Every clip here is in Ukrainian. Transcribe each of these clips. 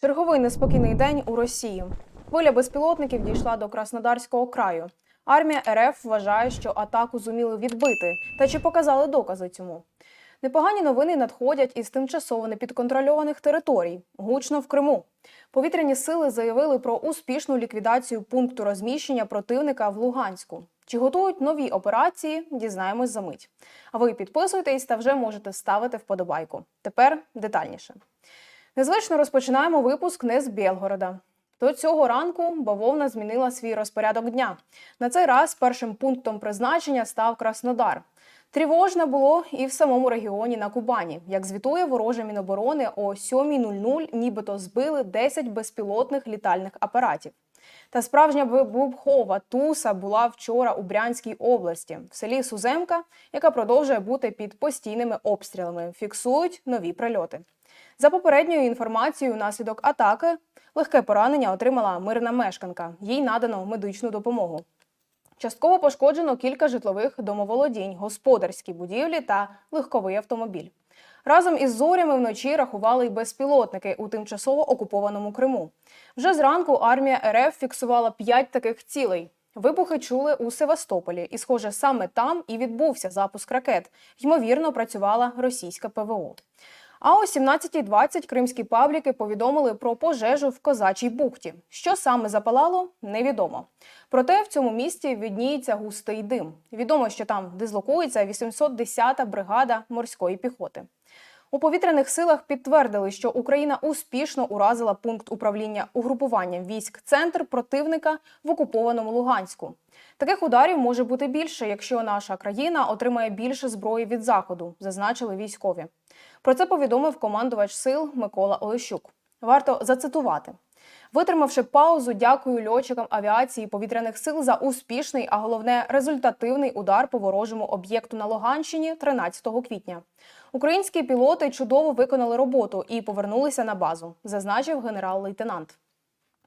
Черговий неспокійний день у Росії. Хвиля безпілотників дійшла до Краснодарського краю. Армія РФ вважає, що атаку зуміли відбити, та чи показали докази цьому. Непогані новини надходять із тимчасово непідконтрольованих територій, гучно в Криму. Повітряні сили заявили про успішну ліквідацію пункту розміщення противника в Луганську. Чи готують нові операції? Дізнаємось за мить. А ви підписуйтесь та вже можете ставити вподобайку. Тепер детальніше. Незвично розпочинаємо випуск не з Білгорода. До цього ранку бавовна змінила свій розпорядок дня. На цей раз першим пунктом призначення став Краснодар. Тривожно було і в самому регіоні на Кубані. Як звітує вороже Міноборони, о 7.00 нібито збили 10 безпілотних літальних апаратів. Та справжня вибухова туса була вчора у Брянській області, в селі Суземка, яка продовжує бути під постійними обстрілами. Фіксують нові прильоти. За попередньою інформацією, внаслідок атаки легке поранення отримала мирна мешканка. Їй надано медичну допомогу. Частково пошкоджено кілька житлових домоволодінь, господарські будівлі та легковий автомобіль. Разом із зорями вночі рахували й безпілотники у тимчасово окупованому Криму. Вже зранку армія РФ фіксувала п'ять таких цілей. Вибухи чули у Севастополі, і, схоже, саме там і відбувся запуск ракет. Ймовірно, працювала російська ПВО. А о 17.20 кримські пабліки повідомили про пожежу в Козачій бухті. Що саме запалало, невідомо. Проте в цьому місті відніється густий дим. Відомо, що там дислокується 810-та бригада морської піхоти. У повітряних силах підтвердили, що Україна успішно уразила пункт управління угрупуванням військ центр противника в окупованому Луганську. Таких ударів може бути більше, якщо наша країна отримає більше зброї від заходу, зазначили військові. Про це повідомив командувач сил Микола Олещук. Варто зацитувати. Витримавши паузу, дякую льотчикам авіації повітряних сил за успішний, а головне результативний удар по ворожому об'єкту на Луганщині 13 квітня. Українські пілоти чудово виконали роботу і повернулися на базу, зазначив генерал-лейтенант.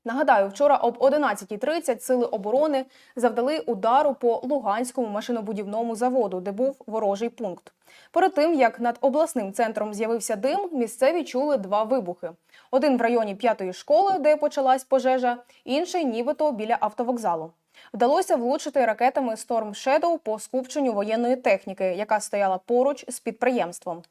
Нагадаю, вчора об 11.30 сили оборони завдали удару по Луганському машинобудівному заводу, де був ворожий пункт. Перед тим як над обласним центром з'явився дим, місцеві чули два вибухи: один в районі п'ятої школи, де почалась пожежа, інший нібито біля автовокзалу. Вдалося влучити ракетами Storm Shadow по скупченню воєнної техніки, яка стояла поруч з підприємством.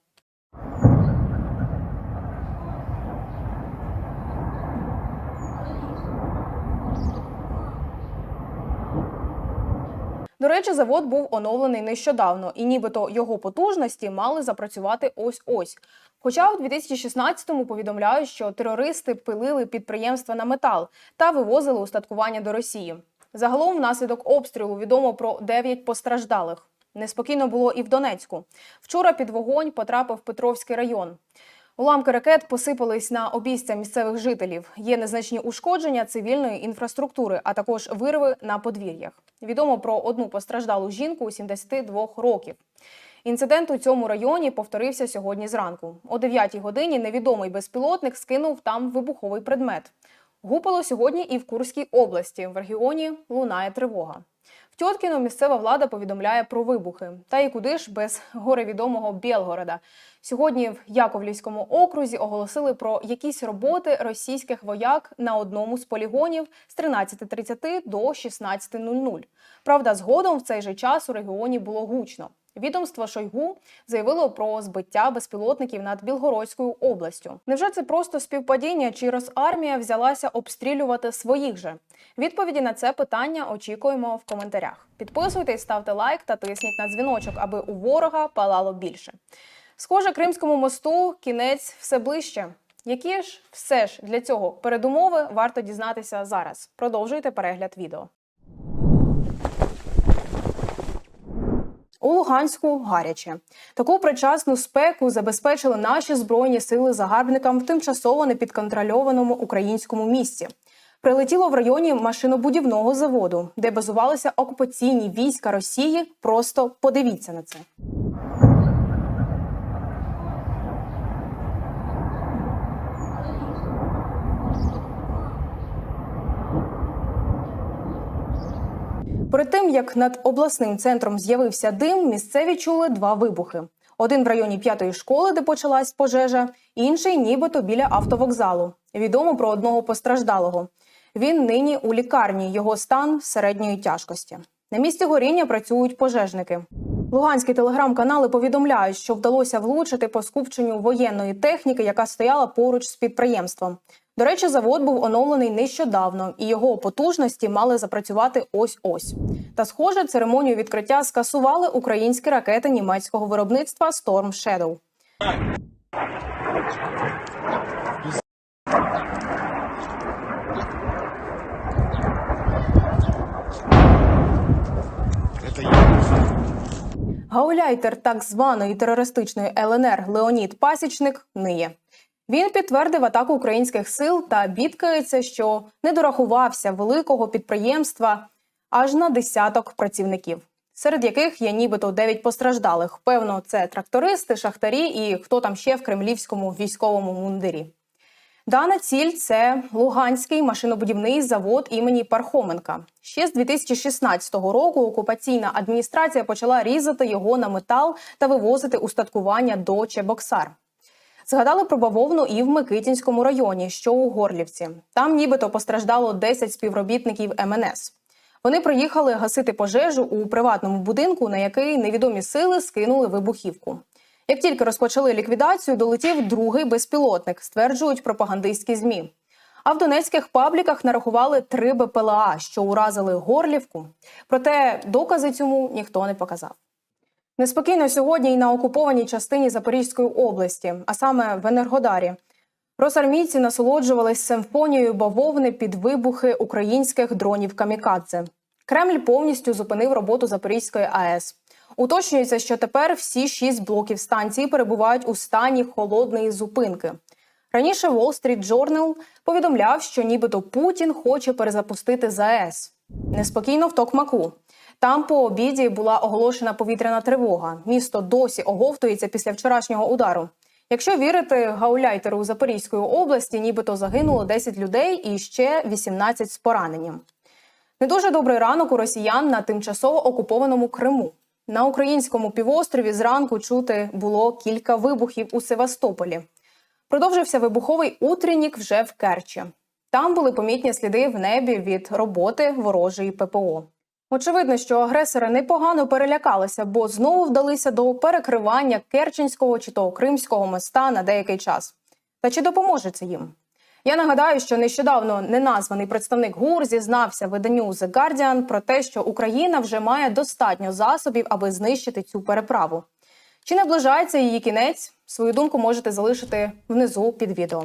До речі, завод був оновлений нещодавно, і нібито його потужності мали запрацювати ось ось. Хоча у 2016-му повідомляють, що терористи пилили підприємства на метал та вивозили устаткування до Росії. Загалом, внаслідок обстрілу відомо про 9 постраждалих. Неспокійно було і в Донецьку. Вчора під вогонь потрапив Петровський район. Уламки ракет посипались на обійстя місцевих жителів. Є незначні ушкодження цивільної інфраструктури, а також вирви на подвір'ях. Відомо про одну постраждалу жінку 72 років. Інцидент у цьому районі повторився сьогодні зранку. О 9 годині невідомий безпілотник скинув там вибуховий предмет. Гупало сьогодні і в Курській області. В регіоні лунає тривога. В Тьоткіно місцева влада повідомляє про вибухи. Та і куди ж без горевідомого Білгорода. Сьогодні в Яковлівському окрузі оголосили про якісь роботи російських вояк на одному з полігонів з 13.30 до 16.00. Правда, згодом в цей же час у регіоні було гучно. Відомство Шойгу заявило про збиття безпілотників над Білгородською областю. Невже це просто співпадіння, чи Росармія взялася обстрілювати своїх же? Відповіді на це питання очікуємо в коментарях. Підписуйтесь, ставте лайк та тисніть на дзвіночок, аби у ворога палало більше. Схоже, Кримському мосту кінець все ближче. Які ж все ж для цього передумови варто дізнатися зараз? Продовжуйте перегляд відео. У Луганську гаряче таку причасну спеку забезпечили наші збройні сили загарбникам в тимчасово непідконтрольованому українському місті. Прилетіло в районі машинобудівного заводу, де базувалися окупаційні війська Росії. Просто подивіться на це. Перед тим як над обласним центром з'явився дим, місцеві чули два вибухи. Один в районі п'ятої школи, де почалась пожежа, інший нібито біля автовокзалу. Відомо про одного постраждалого. Він нині у лікарні. Його стан середньої тяжкості. На місці горіння працюють пожежники. Луганські телеграм-канали повідомляють, що вдалося влучити по скупченню воєнної техніки, яка стояла поруч з підприємством. До речі, завод був оновлений нещодавно, і його потужності мали запрацювати ось ось. Та, схоже, церемонію відкриття скасували українські ракети німецького виробництва Storm Shadow. Гауляйтер так званої терористичної ЛНР Леонід Пасічник ниє. Він підтвердив атаку українських сил та бідкається, що не дорахувався великого підприємства аж на десяток працівників, серед яких є нібито 9 постраждалих. Певно, це трактористи, шахтарі і хто там ще в кремлівському військовому мундирі. Дана ціль це Луганський машинобудівний завод імені Пархоменка. Ще з 2016 року окупаційна адміністрація почала різати його на метал та вивозити устаткування до Чебоксар. Згадали про бавовну і в Микитінському районі, що у Горлівці. Там нібито постраждало 10 співробітників МНС. Вони приїхали гасити пожежу у приватному будинку, на який невідомі сили скинули вибухівку. Як тільки розпочали ліквідацію, долетів другий безпілотник, стверджують пропагандистські змі. А в донецьких пабліках нарахували три БПЛА, що уразили Горлівку. Проте докази цьому ніхто не показав. Неспокійно сьогодні і на окупованій частині Запорізької області, а саме в Енергодарі. Росармійці насолоджувались симфонією бавовни під вибухи українських дронів камікадзе. Кремль повністю зупинив роботу Запорізької АЕС. Уточнюється, що тепер всі шість блоків станції перебувають у стані холодної зупинки. Раніше Wall Street Journal повідомляв, що нібито Путін хоче перезапустити ЗАЕС. Неспокійно в Токмаку. Там по обіді була оголошена повітряна тривога. Місто досі оговтується після вчорашнього удару. Якщо вірити гауляйтеру Запорізької області, нібито загинуло 10 людей і ще 18 з пораненням. Не дуже добрий ранок у росіян на тимчасово окупованому Криму. На українському півострові зранку чути було кілька вибухів у Севастополі. Продовжився вибуховий утреннік вже в Керчі. Там були помітні сліди в небі від роботи ворожої ППО. Очевидно, що агресори непогано перелякалися, бо знову вдалися до перекривання Керченського чи то Кримського моста на деякий час. Та чи допоможе це їм? Я нагадаю, що нещодавно неназваний представник ГУР зізнався виданню The Guardian про те, що Україна вже має достатньо засобів, аби знищити цю переправу. Чи наближається її кінець? Свою думку можете залишити внизу під відео.